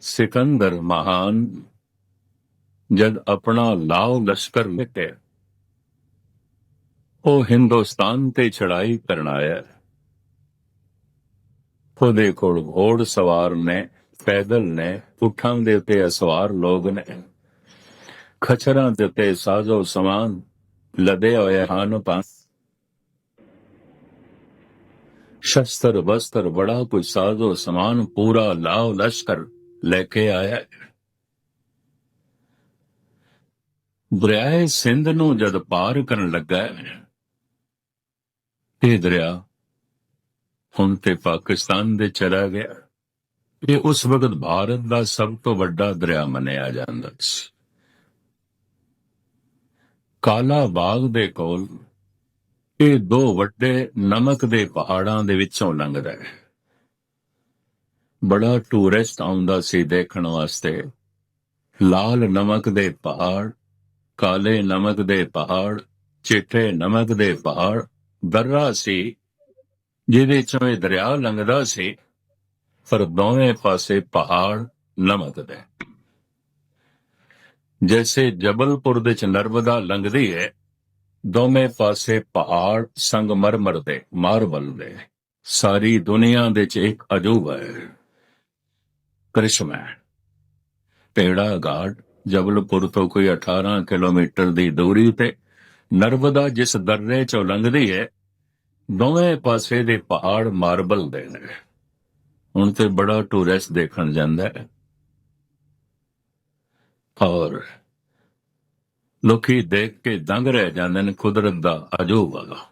ਸਿਕੰਦਰ ਮਹਾਨ, ਜਦ ਆਪਣਾ ਲਾਓ ਲਸ਼ਕਰ ਮਿਟੇ ਉਹ ਹਿੰਦੁਸਤਾਨ ਤੇ ਚੜਾਈ ਕਰਨ ਆਇਆ। ਉਹਦੇ ਕੋਲ ਘੋੜ ਸਵਾਰ ਨੇ, ਪੈਦਲ ਨੇ, ਉਠਾਂ ਦੇ ਉੱਤੇ ਅਸਵਾਰ ਲੋਕ ਨੇ। ਖਚਰਾਂ ਦੇ ਉੱਤੇ ਸਾਜ਼ੋ ਸਮਾਨ ਲਦੇ ਹੋਏ ਹਨ ਪਾ ਸ਼ਸਤਰ ਬਸਤਰ ਬੜਾ ਕੁਝ ਸਾਜ਼ੋ ਸਮਾਨ ਪੂਰਾ ਲਾਓ ਲਸ਼ਕਰ ਲੈ ਕੇ ਆਇਆ। ਹੈ। ਦਰਿਆਏ ਸਿੰਧ ਨੂੰ ਜਦ ਪਾਰ ਕਰਨ ਲੱਗਾ, ਇਹ ਦਰਿਆ ਹੁਣ ਤੇ ਪਾਕਿਸਤਾਨ ਦੇ ਚਲਾ ਗਿਆ। ਇਹ ਉਸ ਵਕਤ ਭਾਰਤ ਦਾ ਸਭ ਤੋਂ ਵੱਡਾ ਦਰਿਆ ਮੰਨਿਆ ਜਾਂਦਾ ਸੀ। ਕਾਲਾ ਬਾਗ ਦੇ ਕੋਲ ਇਹ ਦੋ ਵੱਡੇ ਨਮਕ ਦੇ ਪਹਾੜਾਂ ਦੇ ਵਿੱਚੋਂ ਲੰਘਦਾ ਹੈ। ਬੜਾ ਟੂਰਿਸਟ ਆਉਂਦਾ ਸੀ ਦੇਖਣ ਵਾਸਤੇ। ਲਾਲ ਨਮਕ ਦੇ ਪਹਾੜ, ਕਾਲੇ ਨਮਕ ਦੇ ਪਹਾੜ, ਚਿੱਟੇ ਨਮਕ ਦੇ ਪਹਾੜ ਦਰਰਾ ਸੀ, ਜਿਹਦੇ ਚੋਂ ਇਹ ਦਰਿਆ ਲੰਘਦਾ ਸੀ, ਪਰ ਦੋਵੇਂ ਪਾਸੇ ਪਹਾੜ ਨਮਕ ਦੇ। ਜੈਸੇ ਜਬਲਪੁਰ ਦੇ ਚ ਨਰਮਦਾ ਲੰਘਦੀ ਹੈ ਦੋਵੇਂ ਪਾਸੇ ਪਹਾੜ ਸੰਗਮਰਮਰ ਦੇ ਮਾਰਬਲ ਦੇ। ਸਾਰੀ ਦੁਨੀਆ ਦੇ ਚ ਇੱਕ ਅਜੂਬਾ ਹੈ ਕਰਿਸ਼ਮਾ। ਭੇੜਾਘਾਟ ਜਬਲਪੁਰ ਤੋਂ ਕੋਈ 18 ਕਿਲੋਮੀਟਰ ਦੀ ਦੂਰੀ ਤੇ, ਨਰਮਦਾ ਜਿਸ ਦਰਰੇ ਚੋਂ ਲੰਘਦੀ ਹੈ ਦੋਵੇਂ ਪਾਸੇ ਦੇ ਪਹਾੜ ਮਾਰਬਲ ਦੇ ਨੇ। ਹੁਣ ਤੇ ਬੜਾ ਟੂਰਿਸਟ ਦੇਖਣ ਜਾਂਦਾ ਹੈ ਔਰ ਲੋਕੀ ਦੇਖ ਕੇ ਦੰਗ ਰਹਿ ਜਾਂਦੇ ਨੇ ਕੁਦਰਤ ਦਾ ਅਜੂਬਾ।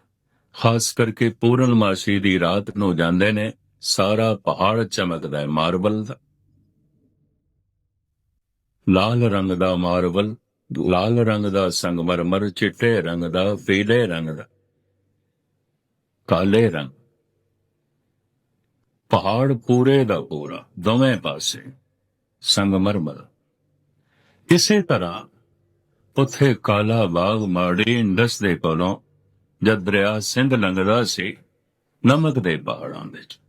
ਖਾਸ ਕਰਕੇ ਪੂਰਨਮਾਸ਼ੀ ਦੀ ਰਾਤ ਨੂੰ ਜਾਂਦੇ ਨੇ, ਸਾਰਾ ਪਹਾੜ ਚਮਕਦਾ ਹੈ ਮਾਰਬਲ ਦਾ। ਲਾਲ ਰੰਗ ਦਾ ਮਾਰਬਲ ਲਾਲ ਰੰਗ ਦਾ ਸੰਗਮਰਮਰ ਚਿੱਟੇ ਰੰਗ ਦਾ ਪੀਲੇ ਰੰਗ ਦਾ, ਕਾਲੇ ਰੰਗ। ਪਹਾੜ ਪੂਰੇ ਦਾ ਪੂਰਾ, ਦੋਵੇਂ ਪਾਸੇ ਸੰਗਮਰਮਰ ਇਸੇ ਤਰ੍ਹਾਂ ਉੱਥੇ ਕਾਲਾ ਬਾਗ ਮਾੜੀ ਇੰਡਸ ਦੇ ਕੋਲੋਂ, ਜਦ ਦਰਿਆ ਸਿੰਧ ਲੰਘਦਾ ਸੀ, ਨਮਕ ਦੇ ਪਹਾੜਾਂ ਵਿੱਚ।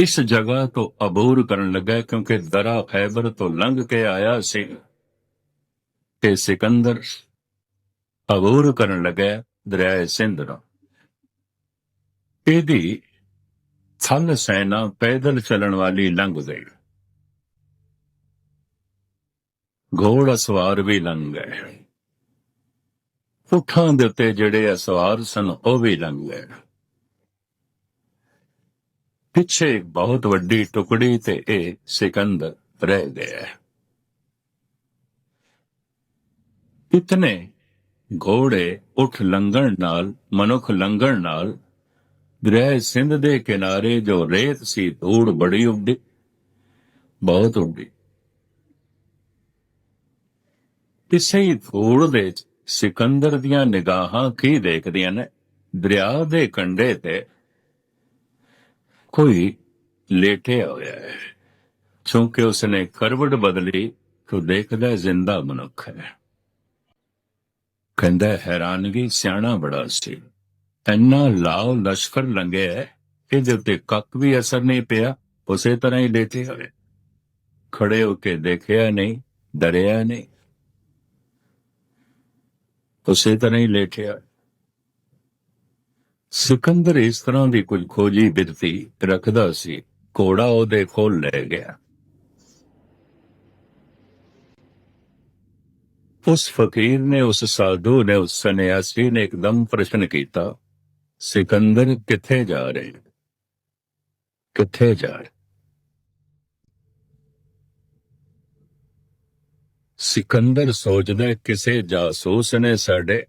ਇਸ ਜਗ੍ਹਾ ਤੋਂ ਅਬੂਰ ਕਰਨ ਲੱਗਾ ਕਿਉਂਕਿ ਦਰਾ ਖੈਬਰ ਤੋਂ ਲੰਘ ਕੇ ਆਇਆ ਸੀ ਤੇ ਸਿਕੰਦਰ ਅਬੂਰ ਕਰਨ ਲੱਗਾ ਦਰਿਆ ਸਿੰਧ ਨੂੰ ਇਹਦੀ ਥਲ ਸੈਨਾ ਪੈਦਲ ਚੱਲਣ ਵਾਲੀ ਲੰਘ ਗਈ। ਘੋੜਾ ਸਵਾਰ ਵੀ ਲੰਘ ਗਏ। ਉਠਾਂ ਦੇ ਉੱਤੇ ਜਿਹੜੇ ਅਸਵਾਰ ਸਨ, ਉਹ ਵੀ ਲੰਘ ਗਏ। ਪਿੱਛੇ ਇੱਕ ਬਹੁਤ ਵੱਡੀ ਟੁਕੜੀ ਤੇ ਇਹ ਸਿਕੰਦਰ ਰਹਿ ਗਿਆ। ਇਤਨੇ ਘੋੜੇ ਉਠ ਲੰਘਣ ਨਾਲ, ਮਨੁੱਖ ਲੰਘਣ ਨਾਲ ਦਰਿਆ ਸਿੰਧ ਦੇ ਕਿਨਾਰੇ ਜੋ ਰੇਤ ਸੀ, ਧੂੜ ਬੜੀ ਉੱਡੀ, ਬਹੁਤ ਉੱਡੀ। ਇਸੇ ਹੀ ਧੂੜ ਦੇ ਸਿਕੰਦਰ ਦੀਆਂ ਨਿਗਾਹਾਂ ਕੀ ਦੇਖਦੀਆਂ ਨੇ? ਦਰਿਆ ਦੇ ਕੰਢੇ ਤੇ ਕੋਈ ਲੇਟਿਆ ਹੋਇਆ ਹੈ। ਕਿਉਂਕਿ ਉਸਨੇ ਕਰਵਟ ਬਦਲੀ ਤੋ ਦੇਖਦਾ ਜ਼ਿੰਦਾ ਮਨੁੱਖ ਹੈ। ਕਹਿੰਦਾ ਹੈਰਾਨਗੀ ਸਿਆਣਾ ਬੜਾ ਸੀ। ਇੰਨਾ ਲਾਲ ਲਸ਼ਕਰ ਲੰਘਿਆ ਹੈ, ਇਹਦੇ ਉੱਤੇ ਕੱਕ ਵੀ ਅਸਰ ਨਹੀਂ ਪਿਆ ਉਸੇ ਤਰ੍ਹਾਂ ਹੀ ਲੇਟੇ ਹੋਏ ਖੜੇ ਹੋ ਕੇ ਦੇਖਿਆ ਨਹੀਂ ਡਰਿਆ ਨਹੀਂ। ਉਸੇ ਤਰ੍ਹਾਂ ਹੀ ਲੇਟਿਆ ਸਿਕੰਦਰ ਇਸ ਤਰ੍ਹਾਂ ਦੀ ਕੁਝ ਖੋਜੀ ਬਿਰਤੀ ਰੱਖਦਾ ਸੀ, ਘੋੜਾ ਉਹਦੇ ਕੋਲ ਲੈ ਗਿਆ। ਉਸ ਫਕੀਰ ਨੇ, ਉਸ ਸਾਧੂ ਨੇ, ਉਸ ਸੰਨਿਆਸੀ ਨੇ ਇੱਕਦਮ ਪ੍ਰਸ਼ਨ ਕੀਤਾ, ਸਿਕੰਦਰ ਕਿੱਥੇ ਜਾ ਰਹੇ? ਕਿੱਥੇ ਜਾ ਰਹੇ? ਸਿਕੰਦਰ ਸੋਚਦਾ ਕਿਸੇ ਜਾਸੂਸ ਨੇ ਸਾਡੇ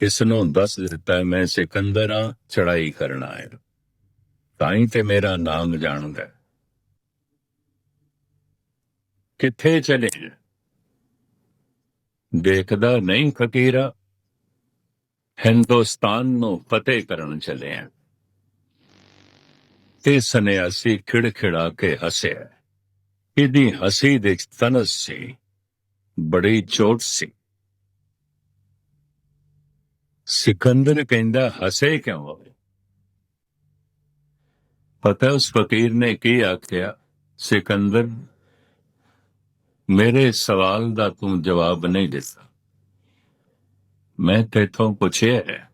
ਇਸ ਨੂੰ ਦੱਸ ਦਿੱਤਾ, ਮੈਂ ਸਿਕੰਦਰ ਹਾਂ ਚੜਾਈ ਕਰਨ ਆਇਆ। ਤਾਂ ਹੀ ਤੇ ਮੇਰਾ ਨਾਮ ਜਾਣਦਾ ਹੈ। ਕਿੱਥੇ ਚਲੇ ਦੇਖਦਾ ਨਹੀਂ ਫਕੀਰਾ। ਹਿੰਦੁਸਤਾਨ ਨੂੰ ਫਤਿਹ ਕਰਨ ਚੱਲੇ ਆ ਤੇ ਸੰਨਿਆਸੀ ਖਿੜਖਿੜਾ ਕੇ ਹੱਸਿਆ। ਇਹਦੀ ਹਸੀ ਦੇ ਤਨਸ ਸੀ, ਬੜੀ ਚੋਟ ਸੀ। ਸਿਕੰਦਰ ਕਹਿੰਦਾ ਹੱਸੇ ਕਿਉਂ ਹੋਵੇ ਪਤਾ ਉਸ ਫਕੀਰ ਨੇ ਕੀ ਆਖਿਆ? ਸਿਕੰਦਰ ਮੇਰੇ ਸਵਾਲ ਦਾ ਤੂੰ ਜਵਾਬ ਨਹੀਂ ਦਿੱਤਾ। ਮੈਂ ਤੇਥੋਂ ਪੁੱਛਿਆ ਹੈ,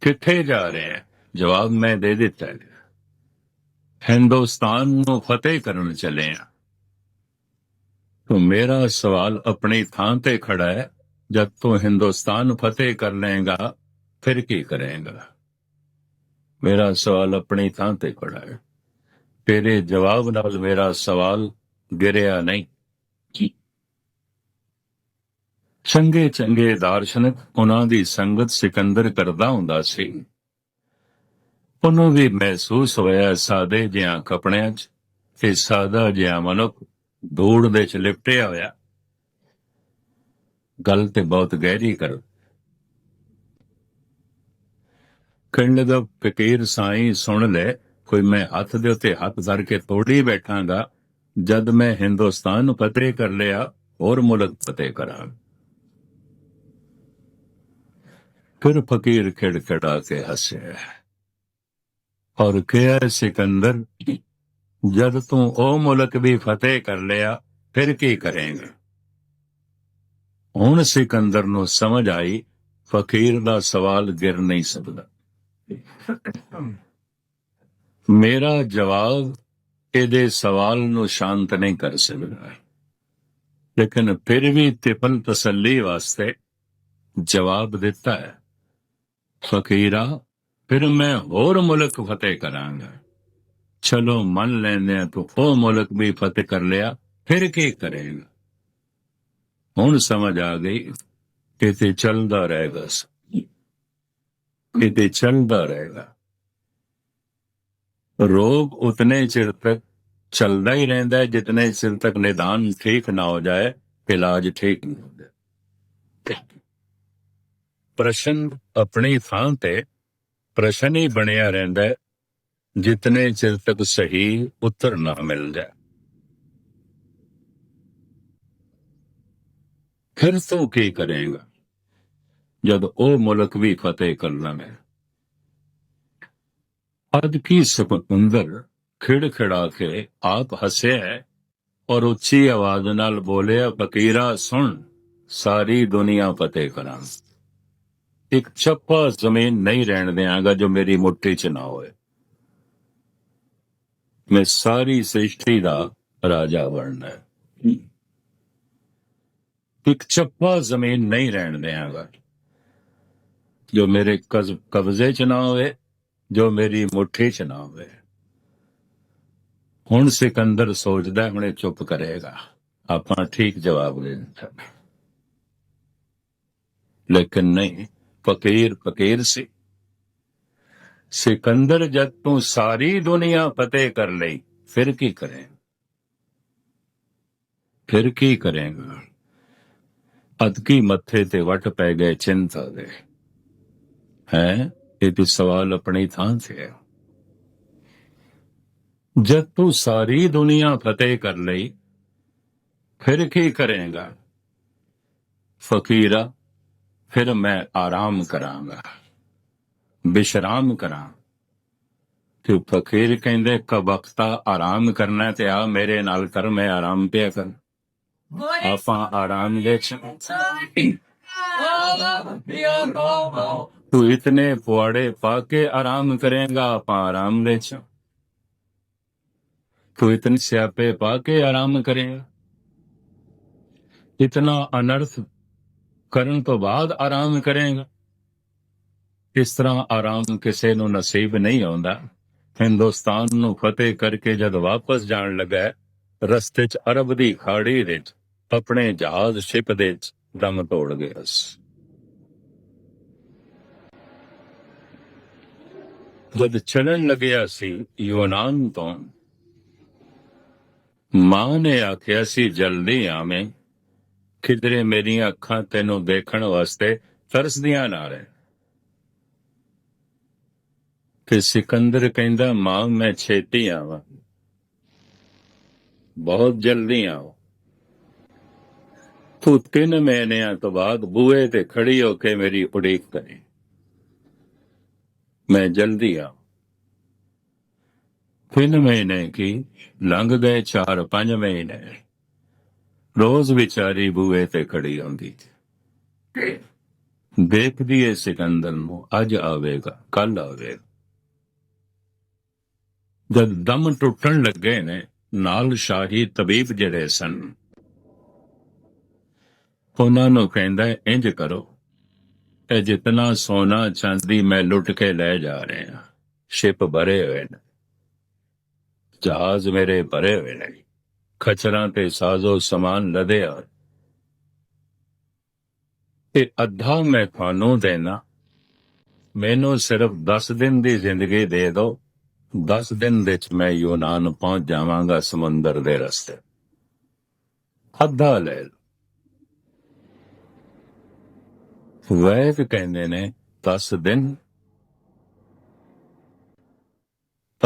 ਕਿੱਥੇ ਜਾ ਰਿਹਾ ਜਵਾਬ ਮੈਂ ਦੇ ਦਿੱਤਾ ਹੈ। ਹਿੰਦੁਸਤਾਨ ਨੂੰ ਫਤਿਹ ਕਰਨ ਚੱਲੇ ਆ ਤੂੰ ਮੇਰਾ ਸਵਾਲ ਆਪਣੀ ਥਾਂ ਤੇ ਖੜਾ ਹੈ। ਜਦ ਤੂੰ ਹਿੰਦੁਸਤਾਨ ਫਤਿਹ ਕਰ ਲਏਗਾ ਫਿਰ ਕੀ ਕਰੇਗਾ? ਮੇਰਾ ਸਵਾਲ ਆਪਣੀ ਥਾਂ ਤੇ ਖੜਾ ਹੈ। ਤੇਰੇ ਜਵਾਬ ਨਾਲ ਮੇਰਾ ਸਵਾਲ ਗਿਰਿਆ ਨਹੀਂ। ਚੰਗੇ ਚੰਗੇ ਦਾਰਸ਼ਨਿਕ ਉਹਨਾਂ ਦੀ ਸੰਗਤ ਸਿਕੰਦਰ ਕਰਦਾ ਹੁੰਦਾ ਸੀ। ਉਹਨੂੰ ਵੀ ਮਹਿਸੂਸ ਹੋਇਆ ਸਾਦੇ ਜਿਹਾ ਕੱਪੜਿਆਂ 'ਚ ਤੇ ਸਾਦਾ ਜਿਹਾ ਮਨੁੱਖ ਧੂੜ ਦੇ ਚ ਲਿਪਟਿਆ ਹੋਇਆ। ਗੱਲ ਤੇ ਬਹੁਤ ਗਹਿਰੀ ਕਰ। ਕਹਿੰਦੇ ਦਾ ਫਕੀਰ ਸਾਈਂ ਸੁਣ ਲੈ, ਕੋਈ ਮੈਂ ਹੱਥ ਦੇ ਉੱਤੇ ਹੱਥ ਧਰ ਕੇ ਤੋੜੀ ਬੈਠਾਂਗਾ, ਜਦ ਮੈਂ ਹਿੰਦੁਸਤਾਨ ਨੂੰ ਫਤਿਹ ਕਰ ਲਿਆ, ਹੋਰ ਮੁਲਕ ਫਤਿਹ ਕਰਾਂ। ਫਿਰ ਫਕੀਰ ਖਿੜਖੜਾ ਕੇ ਹੱਸਿਆ ਔਰ ਕਿਹਾ, ਸਿਕੰਦਰ, ਜਦ ਤੂੰ ਉਹ ਮੁਲਕ ਵੀ ਫਤਿਹ ਕਰ ਲਿਆ, ਫਿਰ ਕੀ ਕਰੇਂਗਾ? ਹੁਣ ਸਿਕੰਦਰ ਨੂੰ ਸਮਝ ਆਈ, ਫਕੀਰ ਦਾ ਸਵਾਲ ਗਿਰ ਨਹੀਂ ਸਕਦਾ। ਮੇਰਾ ਜਵਾਬ ਇਹਦੇ ਸਵਾਲ ਨੂੰ ਸ਼ਾਂਤ ਨਹੀਂ ਕਰ ਸਕਦਾ ਲੇਕਿਨ ਫਿਰ ਵੀ ਤਿਪਨ ਤਸੱਲੀ ਵਾਸਤੇ ਜਵਾਬ ਦਿੱਤਾ ਹੈ। ਫਕੀਰਾ, ਫਿਰ ਮੈਂ ਹੋਰ ਮੁਲਕ ਫਤਿਹ ਕਰਾਂਗਾ। ਚਲੋ ਮੰਨ ਲੈਂਦੇ ਆ ਤੂੰ ਉਹ ਮੁਲਕ ਵੀ ਫਤਿਹ ਕਰ ਲਿਆ, ਫਿਰ ਕੀ ਕਰੇਗਾ? ਹੁਣ ਸਮਝ ਆ ਗਈ ਕਿ ਤੇ ਚੱਲਦਾ ਰਹੇਗਾ ਕਿ ਤੇ ਚੱਲਦਾ ਰਹੇਗਾ। ਰੋਗ ਉਤਨੇ ਚਿਰ ਤੱਕ ਚੱਲਦਾ ਹੀ ਰਹਿੰਦਾ ਹੈ, ਜਿਤਨੇ ਚਿਰ ਤੱਕ ਨਿਦਾਨ ਠੀਕ ਨਾ ਹੋ ਜਾਏ, ਇਲਾਜ ਠੀਕ ਨਹੀਂ ਹੁੰਦਾ। ਪ੍ਰਸ਼ਨ ਆਪਣੀ ਥਾਂ ਤੇ ਪ੍ਰਸ਼ਨ ਹੀ ਬਣਿਆ ਰਹਿੰਦਾ ਹੈ, ਜਿਤਨੇ ਚਿਰ ਤੱਕ ਸਹੀ ਉੱਤਰ ਨਾ ਮਿਲ ਜਾਏ। ਫਿਰ ਤੂੰ ਕੀ ਕਰੇਗਾ? ਜਦ ਉਹ ਮੁਲਕ ਵੀ ਫਤਿਹ ਕਰ ਲਵੇਂ ਅੱਜ ਕੀ ਸੁਪੰਦਰ ਖਿੜ ਖਿੜਾ ਕੇ ਆਪ ਹੱਸਿਆ ਔਰ ਉੱਚੀ ਆਵਾਜ਼ ਨਾਲ ਬੋਲਿਆ, ਫਕੀਰਾ, ਸੁਣ, ਸਾਰੀ ਦੁਨੀਆ ਫਤਿਹ ਕਰਾਂ। ਇੱਕ ਚੱਪਾ ਜ਼ਮੀਨ ਨਹੀਂ ਰਹਿਣ ਦਿਆਂਗਾ ਜੋ ਮੇਰੀ ਮੁੱਠੀ 'ਚ ਨਾ ਹੋਏ। ਮੈਂ ਸਾਰੀ ਸ੍ਰਿਸ਼ਟੀ ਦਾ ਰਾਜਾ ਬਣਨਾ ਹੈ। ਇੱਕ ਚੱਪਾ ਜ਼ਮੀਨ ਨਹੀਂ ਰਹਿਣ ਦਿਆਂਗਾ। ਜੋ ਮੇਰੇ ਕਜ਼- ਕਬਜ਼ੇ 'ਚ ਨਾ ਹੋਵੇ, ਜੋ ਮੇਰੀ ਮੁੱਠੀ 'ਚ ਨਾ ਹੋਵੇ। ਹੁਣ ਸਿਕੰਦਰ ਸੋਚਦਾ ਹੁਣੇ ਚੁੱਪ ਕਰੇਗਾ। ਆਪਾਂ ਠੀਕ ਜਵਾਬ ਦੇ ਦਿੱਤਾ। ਲੇਕਿਨ ਨਹੀਂ, ਫਕੀਰ ਫਕੀਰ ਸੀ। ਸਿਕੰਦਰ ਜਦ ਤੂੰ ਸਾਰੀ ਦੁਨੀਆ ਫਤਿਹ ਕਰ ਲਈ, ਫਿਰ ਕੀ ਕਰੇ? ਫਿਰ ਕੀ ਕਰੇਗਾ? ਅਦਕੀ ਮੱਥੇ ਤੇ ਵਟ ਪੈ ਗਏ ਚਿੰਤਾ ਦੇ। ਹੈ? ਇਹ ਤੇ ਸਵਾਲ ਆਪਣੀ ਥਾਂ ਤੇ ਹੈ। ਜਦ ਤੂੰ ਸਾਰੀ ਦੁਨੀਆ ਫਤਿਹ ਕਰ ਲਈ, ਫਿਰ ਕੀ ਕਰੇਗਾ? ਫਕੀਰਾ, ਫਿਰ ਮੈਂ ਆਰਾਮ ਕਰਾਂਗਾ। ਵਿਸ਼ਰਾਮ ਕਰਾਂ। ਤੇ ਫਕੀਰ ਕਹਿੰਦੇ ਕ ਵਕਤਾ ਆਰਾਮ ਕਰਨਾ ਤੇ ਆ ਮੇਰੇ ਨਾਲ ਕਰ, ਮੈਂ ਆਰਾਮ ਪਿਆ ਕਰ। ਆਪਾਂ ਆਰਾਮ ਲੈ ਚ ਤੂੰ ਇਤਨੇ ਪੁਆੜੇ ਪਾ ਕੇ ਆਰਾਮ ਕਰੇਗਾ ਆਪਾਂ ਆਰਾਮ ਲੈ ਚ ਤੂੰ ਇਤਨੇ ਸਿਆਪੇ ਪਾ ਕੇ ਆਰਾਮ ਕਰੇਗਾ ਇਤਨਾ ਅਨਰਥ ਕਰਨ ਤੋਂ ਬਾਅਦ ਆਰਾਮ ਕਰੇਗਾ ਇਸ ਤਰ੍ਹਾਂ ਆਰਾਮ ਕਿਸੇ ਨੂੰ ਨਸੀਬ ਨਹੀਂ ਆਉਂਦਾ ਹਿੰਦੁਸਤਾਨ ਨੂੰ ਫਤਿਹ ਕਰਕੇ ਜਦ ਵਾਪਸ ਜਾਣ ਲੱਗਾ ਰਸਤੇ 'ਚ ਅਰਬ ਦੀ ਖਾੜੀ ਵਿੱਚ ਆਪਣੇ ਜਹਾਜ਼ ਸ਼ਿਪ ਦੇ ਦਮ ਤੋੜ ਗਿਆ ਸੀ ਜਦ ਚੱਲਣ ਲੱਗਿਆ ਸੀ ਯੂਨਾਨ ਤੋਂ, ਮਾਂ ਨੇ ਆਖਿਆ ਸੀ ਜਲਦੀ ਆਵੇਂ। ਕਿਧਰੇ ਮੇਰੀਆਂ ਅੱਖਾਂ ਤੈਨੂੰ ਦੇਖਣ ਵਾਸਤੇ ਤਰਸਦੀਆਂ ਨਾ ਰਹੇ। ਤੇ ਸਿਕੰਦਰ ਕਹਿੰਦਾ, ਮਾਂ, ਮੈਂ ਛੇਤੀ ਆਵਾਂ। ਬਹੁਤ ਜਲਦੀ ਆਓ। ਤੂੰ ਤਿੰਨ ਮਹੀਨਿਆਂ ਤੋਂ ਬਾਅਦ ਬੂਹੇ ਤੇ ਖੜੀ ਹੋ ਕੇ ਮੇਰੀ ਉਡੀਕ ਕਰੇ। ਮੈਂ ਜਲਦੀ ਆ ਤਿੰਨ ਮਹੀਨੇ ਕੀ? ਲੰਘ ਗਏ ਚਾਰ ਪੰਜ ਮਹੀਨੇ ਰੋਜ਼ ਵਿਚਾਰੀ ਬੂਹੇ ਤੇ ਖੜੀ ਹੁੰਦੀ ਦੇਖਦੀ ਏ ਸਿਕੰਦਰ ਨੂੰ, ਅੱਜ ਆਵੇਗਾ ਕੱਲ ਆਵੇਗਾ। ਜਦ ਦਮ ਟੁੱਟਣ ਲੱਗੇ ਨੇ, ਨਾਲ ਸ਼ਾਹੀ ਤਬੀਬ ਜਿਹੜੇ ਸਨ। ਉਹਨਾਂ ਨੂੰ ਕਹਿੰਦਾ ਹੈ, ਇੰਜ ਕਰੋ। ਇਹ ਜਿਤਨਾ ਸੋਨਾ ਚਾਂਦੀ ਮੈਂ ਲੁੱਟ ਕੇ ਲੈ ਜਾ ਰਿਹਾ ਸ਼ਿਪ ਭਰੇ ਹੋਏ ਨੇ। ਜਹਾਜ਼ ਮੇਰੇ ਭਰੇ ਹੋਏ ਨੇ। ਖਚਰਾਂ ਤੇ ਸਾਜ਼ੋ ਸਮਾਨ ਲਦਿਆ ਤੇ ਅੱਧਾ ਮੈਂ ਤੁਹਾਨੂੰ ਦੇਣਾ। ਮੈਨੂੰ ਸਿਰਫ 10 ਦਿਨ ਦੀ ਜ਼ਿੰਦਗੀ ਦੇ ਦਿਓ 10 ਦਿਨ ਵਿੱਚ ਮੈਂ ਯੂਨਾਨ ਪਹੁੰਚ ਜਾਵਾਂਗਾ ਸਮੁੰਦਰ ਦੇ ਰਸਤੇ। ਅੱਧਾ ਲੈ ਲਓ। ਵੈਦ ਕਹਿੰਦੇ ਨੇ 10 ਦਿਨ।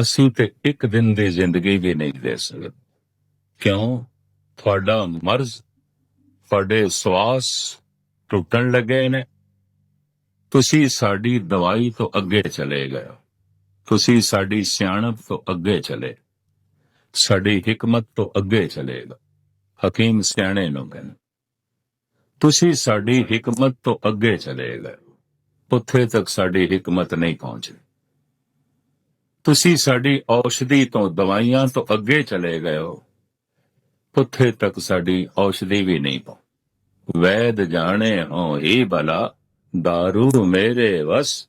ਅਸੀਂ ਤੇ ਇੱਕ ਦਿਨ ਦੀ ਜ਼ਿੰਦਗੀ ਵੀ ਨਹੀਂ ਦੇ ਸਕਦੇ। ਕਿਉਂ? ਤੁਹਾਡਾ ਮਰਜ਼, ਤੁਹਾਡੇ ਸਵਾਸ ਟੁੱਟਣ ਲੱਗੇ ਨੇ। ਤੁਸੀਂ ਸਾਡੀ ਦਵਾਈ ਤੋਂ ਅੱਗੇ ਚਲੇ ਗਏ ਤੁਸੀਂ ਸਾਡੀ ਸਿਆਣਪ ਤੋਂ ਅੱਗੇ ਚਲੇ। ਸਾਡੀ ਹਕਮਤ ਤੋਂ ਅੱਗੇ ਚਲੇ ਗਏ ਹਕੀਮ ਸਿਆਣੇ ਨੂੰ ਕਹਿੰਦੇ। ਤੁਸੀਂ ਸਾਡੀ ਹਕਮਤ ਤੋਂ ਅੱਗੇ ਚਲੇ ਗਏ। ਉੱਥੇ ਤੱਕ ਸਾਡੀ ਹਕਮਤ ਨਹੀਂ ਪਹੁੰਚੀ। ਤੁਸੀਂ ਸਾਡੀ ਔਸ਼ਧੀ ਤੋਂ ਦਵਾਈਆਂ ਤੋਂ ਅੱਗੇ ਚਲੇ ਗਏ ਹੋ। ਉੱਥੇ ਤੱਕ ਸਾਡੀ ਔਸ਼ਧੀ ਵੀ ਨਹੀਂ ਪਹੁੰਚ। ਵੈਦ ਜਾਣੇ ਹੋ ਹੀ ਬਲਾ दारू ਮੇਰੇ ਵਸ,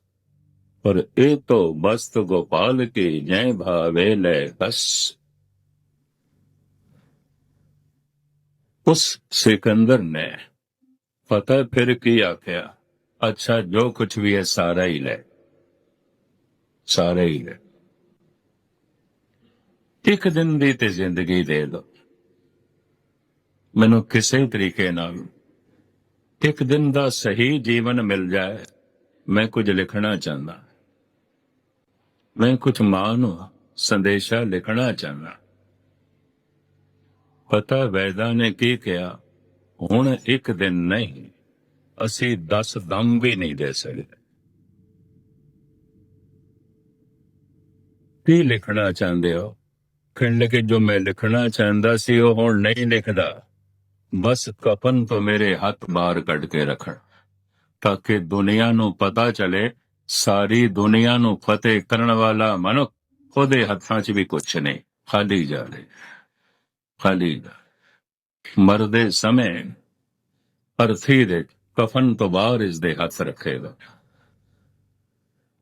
ਪਰ ਇਹ ਤੋ ਬਸਤ ਗੋਪਾਲ ਕੇ ਜੈ ਭਾਵੇ ਲੈ ਬਸ ਉਸ ਸਿਕੰਦਰ ਨੇ ਪਤਾ ਫਿਰ ਕੀ ਆਖਿਆ? ਅੱਛਾ, ਜੋ ਕੁਝ ਵੀ ਹੈ, ਸਾਰਾ ਹੀ ਲੈ। ਸਾਰਾ ਹੀ ਲੈ। ਇੱਕ ਦਿਨ ਦੀ ਤੇ ਜ਼ਿੰਦਗੀ ਦੇ ਦੋ। ਮੈਨੂੰ ਕਿਸੇ ਤਰੀਕੇ ਨਾਲ ਇੱਕ ਦਿਨ ਦਾ ਸਹੀ ਜੀਵਨ ਮਿਲ ਜਾਏ, ਮੈਂ ਕੁਝ ਲਿਖਣਾ ਚਾਹੁੰਦਾ। ਮੈਂ ਕੁਝ ਮਾਂ ਨੂੰ ਸੰਦੇਸ਼ਾ ਲਿਖਣਾ ਚਾਹੁੰਦਾ। ਪਤਾ ਵੈਦਾਂ ਨੇ ਕੀ ਕਿਹਾ? ਹੁਣ ਇੱਕ ਦਿਨ ਨਹੀਂ, ਅਸੀਂ 10 ਦਮ ਵੀ ਨਹੀਂ ਦੇ ਸਕਦੇ। ਕੀ ਲਿਖਣਾ ਚਾਹੁੰਦੇ ਹੋ? ਕਹਿਣ ਲੱਗੇ ਜੋ ਮੈਂ ਲਿਖਣਾ ਚਾਹੁੰਦਾ ਸੀ, ਉਹ ਹੁਣ ਨਹੀਂ ਲਿਖਦਾ। ਬਸ ਕਫਨ ਤੋਂ ਮੇਰੇ ਹੱਥ ਬਾਹਰ ਕੱਢ ਕੇ ਰੱਖਣ, ਤਾਂ ਕਿ ਦੁਨੀਆ ਨੂੰ ਪਤਾ ਚਲੇ, ਸਾਰੀ ਦੁਨੀਆ ਨੂੰ ਫਤਿਹ ਕਰਨ ਵਾਲਾ ਮਨੁੱਖ ਉਹਦੇ ਹੱਥਾਂ 'ਚ ਵੀ ਕੁਛ ਨਹੀਂ। ਖਾਲੀ ਜਾ ਰਿਹਾ ਖਾਲੀ ਜਾ ਮਰਦੇ ਸਮੇਂ ਅਰਥੀ ਦੇ ਕਫਨ ਤੋਂ ਬਾਹਰ ਇਸ ਦੇ ਹੱਥ ਰੱਖੇਗਾ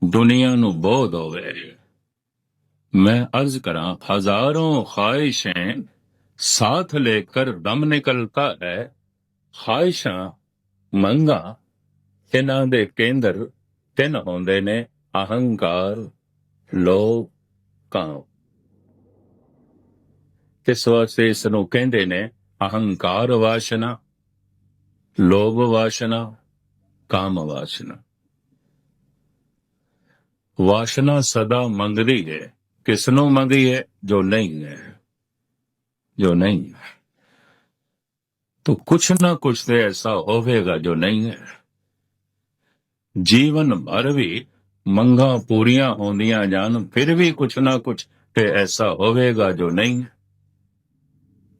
ਦੁਨੀਆ ਨੂੰ ਬੋਧ ਹੋਵੇ मैं अर्ज करा हजारों ख्वाहिशें साथ लेकर दम निकलता है ख्वाहिशां ਮੰਗਾ ਇਹਨਾਂ ਦੇ ਕੇਂਦਰ ਤਿੰਨ ਹੁੰਦੇ ਨੇ ਅਹੰਕਾਰ ਲੋਭ ਕਾਮ ਇਸ ਵਾਸਤੇ ਇਸ ਨੂੰ ਕਹਿੰਦੇ ਨੇ ਅਹੰਕਾਰ ਵਾਸ਼ਨਾ ਲੋਭ ਵਾਸ਼ਨਾ ਕਾਮ ਵਾਸ਼ਨਾ ਵਾਸ਼ਨਾ ਸਦਾ ਮੰਗਦੀ ਹੈ ਕਿਸ ਨੂੰ ਮੰਗੀ ਹੈ ਜੋ ਨਹੀਂ ਹੈ ਜੋ नहीं है तो कुछ ना कुछ तो ऐसा होवेगा जो नहीं है ਜੀਵਨ ਭਰ ਵੀ ਮੰਗਾਂ ਪੂਰੀਆਂ ਹੁੰਦੀਆਂ ਜਾਣ ਫਿਰ ਵੀ ਕੁਛ ਨਾ ਕੁਛ ਤੇ ਐਸਾ ਹੋਵੇਗਾ ਜੋ ਨਹੀਂ ਹੈ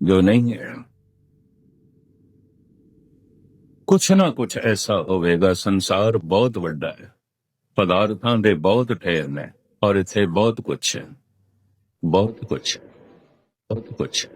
ਜੋ ਨਹੀਂ ਹੈ ਕੁਛ ਨਾ ਕੁਛ ਐਸਾ ਹੋਵੇਗਾ, ਸੰਸਾਰ ਬਹੁਤ ਵੱਡਾ ਹੈ। ਪਦਾਰਥਾਂ ਦੇ ਬਹੁਤ ਢੇਰ ਨੇ, ਔਰ ਇੱਥੇ ਬਹੁਤ ਕੁਛ ਹੈ। ਬਹੁਤ ਕੁਛ ਬਹੁਤ ਕੁਛ।